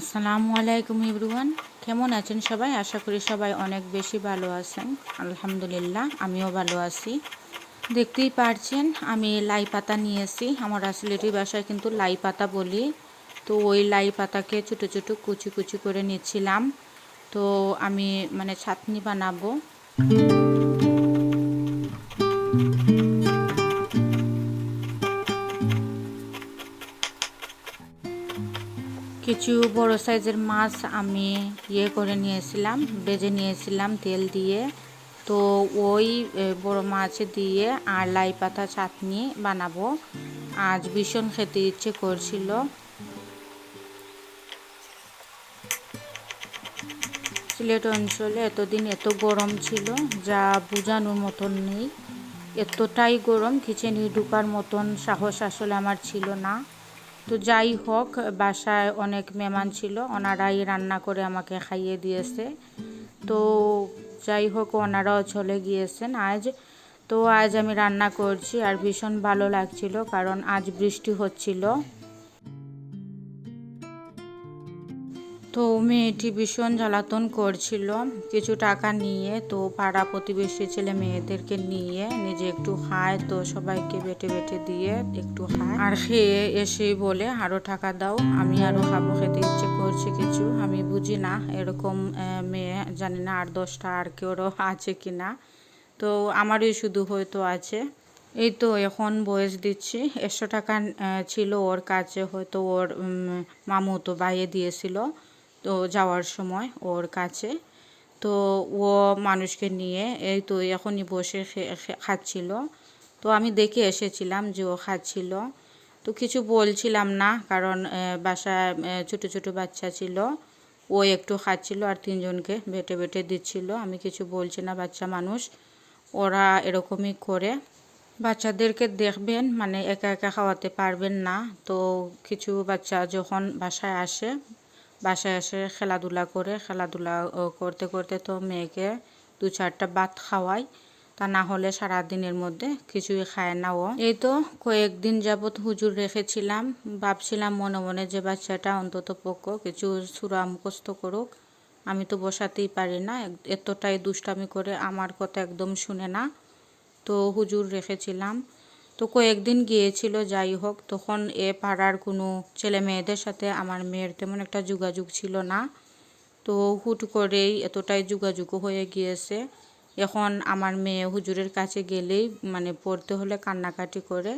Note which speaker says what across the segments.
Speaker 1: আসসালামু আলাইকুম ইবরুয়ান কেমন আছেন সবাই? আশা করি সবাই অনেক বেশি ভালো আছেন। আলহামদুলিল্লাহ, আমিও ভালো আছি। দেখতেই পারছেন, আমি লাই পাতা নিয়েছি। আমার আসলেটি বাসায় কিন্তু লাই পাতা বলি। তো ওই লাই পাতাকে ছোটো ছোটো কুচি কুচি করে নিচ্ছিলাম। তো আমি মানে ছাতনি বানাবো। কিছু বড় সাইজের মাছ আমি ইয়ে করে নিয়েছিলাম, বেজে নিয়েছিলাম তেল দিয়ে। তো ওই বড় মাছ দিয়ে আর লাই পাতা চাটনি বানাবো। আজ ভীষণ খেতে ইচ্ছে করছিল। সিলেট অঞ্চলে এতদিন এত গরম ছিল, যা বোঝানোর মতন নেই। এতটাই গরম, কিচেনে ঢুকার মতন সাহস আসলে আমার ছিল না। তো যাই হোক, বাসায় অনেক মেহমান ছিল। ওনারাই রান্না করে আমাকে খাইয়ে দিয়েছে। তো যাই হোক, ওনারাও চলে গিয়েছেন আজ। তো আজ আমি রান্না করছি আর ভীষণ ভালো লাগছিল কারণ আজ বৃষ্টি হচ্ছিল। তো মেয়েটি ভীষণ জ্বালাতন করছিল, কিছু টাকা নিয়ে তো পাড়া প্রতিবেশী ছেলে মেয়েদেরকে নিয়ে নিজে একটু খায় তো সবাইকে বেটে বেটে দিয়ে একটু খায়। আর খেয়ে এসেই বলে আরও টাকা দাও, আমি আরও খাব, খেতে ইচ্ছে করছে কিছু। আমি বুঝি না, এরকম মেয়ে, জানি না আর দশটা আর কেউরও আছে কি না। তো আমারই শুধু হয়তো আছে। এই তো এখন বয়স দিচ্ছি, একশো টাকা ছিল ওর কাছে, হয়তো ওর মামু তো বাইয়ে দিয়েছিল। তো যাওয়ার সময় ওর কাছে। তো ও মানুষকে নিয়ে এই তো এখনই বসে খাচ্ছিল। তো আমি দেখে এসেছিলাম যে ও খাচ্ছিল। তো কিছু বলছিলাম না, কারণ বাসায় ছোটো ছোটো বাচ্চা ছিল। ও একটু খাচ্ছিল আর তিনজনকে বেটে বেটে দিচ্ছিল। আমি কিছু বলছি না, বাচ্চা মানুষ। ওরা এরকমই করে। বাচ্চাদেরকে দেখবেন মানে একা একা খাওয়াতে পারবেন না। তো কিছু বাচ্চা যখন বাসায় আসে বাসায় এসে খেলাধুলা করে, খেলাধুলা করতে করতে তো মেয়েকে দু চারটা ভাত খাওয়াই। তা না হলে সারা দিনের মধ্যে কিছুই খায় না ও। এই তো কয়েকদিন যাবৎ হুজুর রেখেছিলাম। ভাবছিলাম মনে মনে যে বাচ্চাটা অন্তত পক্ষ কিছু সুরা মুখস্থ করুক। আমি তো বসাতেই পারি না। এতটাই দুষ্টামি করে আমার কথা একদম শুনে না। তো হুজুর রেখেছিলাম। তো কয়েকদিন গিয়েছিল, যাই হোক, তখন এ পাড়ার কোনো ছেলে মেয়েদের সাথে আমার মেয়ের তেমন একটা যোগাযোগ ছিল না। তো হুট করেই এতটাই যোগাযোগ হয়ে গিয়েছে। এখন আমার মেয়ে হুজুরের কাছে গেলেই মানে পড়তে হলে কান্নাকাটি করে।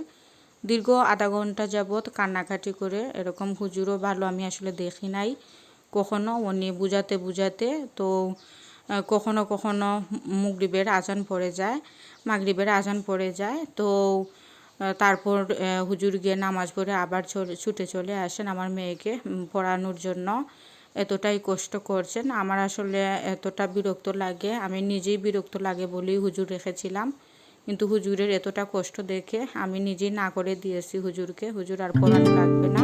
Speaker 1: দীর্ঘ আধা ঘণ্টা যাবৎ কান্নাকাটি করে। এরকম হুজুরও ভালো আমি আসলে দেখি নাই। কখনো উনি বুঝাতে বুঝাতে তো কখনো কখনো মুগরিবের আজান পড়ে যায়, মাগরিবের আজান পড়ে যায়। তো তারপর হুজুর গিয়ে নামাজ পড়ে আবার ছুটে চলে আসেন আমার মেয়েকে পড়ানোর জন্য। এতটাই কষ্ট করছেন। আমার আসলে এতটা বিরক্ত লাগে। আমি নিজেই বিরক্ত লাগে বলেই হুজুর রেখেছিলাম। কিন্তু হুজুরের এতটা কষ্ট দেখে আমি নিজেই না করে দিয়েছি হুজুরকে। হুজুর আর পড়ানো লাগবে না।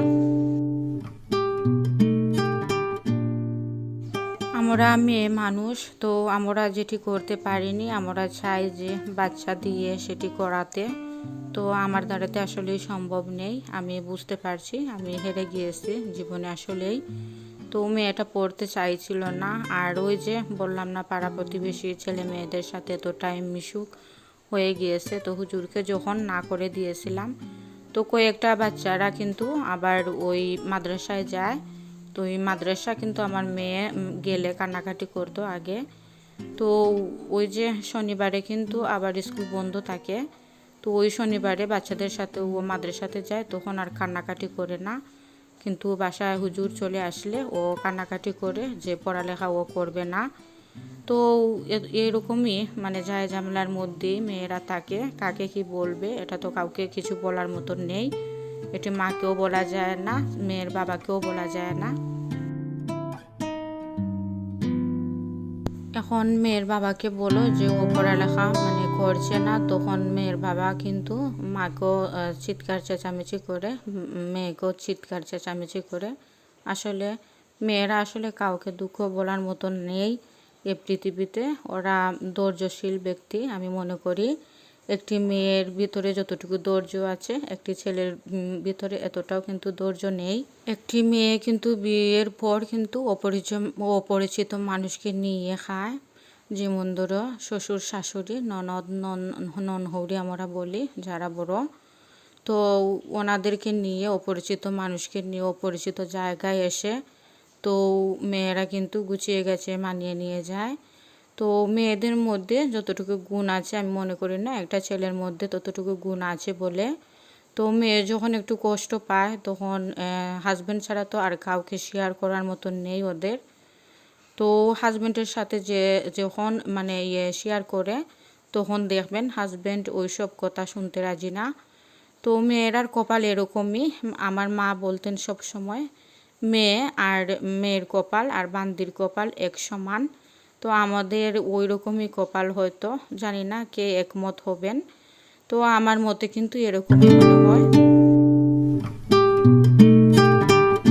Speaker 1: আমরা মেয়ে মানুষ, তো আমরা যেটি করতে পারিনি, আমরা চাই যে বাচ্চা দিয়ে সেটি করাতে। তো আমার দ্বারাতে আসলেই সম্ভব নেই। আমি বুঝতে পারছি, আমি হেরে গিয়েছি জীবনে আসলেই। তো মেয়েটা পড়তে চাইছিল না, আর ওই যে বললাম না, পাড়া প্রতিবেশী ছেলে মেয়েদের সাথে তো টাইম মিশুক হয়ে গিয়েছে। তো হুজুরকে যখন না করে দিয়েছিলাম, তো কয়েকটা বাচ্চারা কিন্তু আবার ওই মাদ্রাসায় যায়। তো ওই মাদ্রাসা কিন্তু আমার মেয়ে গেলে কান্নাকাটি করতো আগে। তো ওই যে শনিবারে কিন্তু আবার স্কুল বন্ধ থাকে। তো ওই শনিবারে বাচ্চাদের সাথে ও মাদ্রাসাতে যায়, তখন আর কান্নাকাটি করে না। কিন্তু বাসায় হুজুর চলে আসলে ও কান্নাকাটি করে যে পড়ালেখা ও করবে না। তো এরকমই মানে যায় ঝামেলার মধ্যেই মেয়েরা থাকে। কাকে কি বলবে, এটা তো কাউকে কিছু বলার মতন নেই। এটি মাকেও বলা যায় না, মেয়ের বাবাকেও বলা যায় না। এখন মেয়ের বাবাকে বলো যে ও পড়ালেখা মানে করছে না তখন মেয়ের বাবা কিন্তু আহ, চিৎকার চেঁচামেচি করে মেয়েকেও চিৎকার চেঁচামেচি করে। আসলে মেয়েরা আসলে কাউকে দুঃখ বলার মতন নেই এ পৃথিবীতে। ওরা ধৈর্যশীল ব্যক্তি আমি মনে করি। একটি মেয়ের ভিতরে যতটুকু ধৈর্য আছে একটি ছেলের ভিতরে এতটাও কিন্তু ধৈর্য নেই। একটি মেয়ে কিন্তু বিয়ের পর কিন্তু অপরিচয় অপরিচিত মানুষকে নিয়ে খায়। যেমন ধরো শ্বশুর, শাশুড়ি, ননদ, নন ননহৌরি আমরা বলি, যারা বড়। তো ওনাদেরকে নিয়ে, অপরিচিত মানুষকে নিয়ে, অপরিচিত জায়গায় এসে, তো মেয়েরা কিন্তু গুছিয়ে গেছে, মানিয়ে নিয়ে যায়। তো মেয়েদের মধ্যে যতটুকু গুণ আছে, আমি মনে করি না, একটা ছেলের মধ্যে ততটুকু গুণ আছে বলে। তো মেয়ে যখন একটু কষ্ট পায়, তখন হাজব্যান্ড ছাড়া তো আর কাউকে শেয়ার করার মতো নেই ওদের। তো হাজব্যান্ডের সাথে যে যখন মানে ইয়ে শেয়ার করে, তখন দেখবেন হাজব্যান্ড ওই সব কথা শুনতে রাজি না। তো মেয়েরার কপাল এরকমই। আমার মা বলতেন সব সময় মেয়ে আর মেয়ের কপাল আর বান্দির কপাল এক সমান। তো আমাদের ওই রকমই কপাল হয়তো, জানি না কে একমত হবেন। তো আমার মতে কিন্তু এরকমই মনে হয়।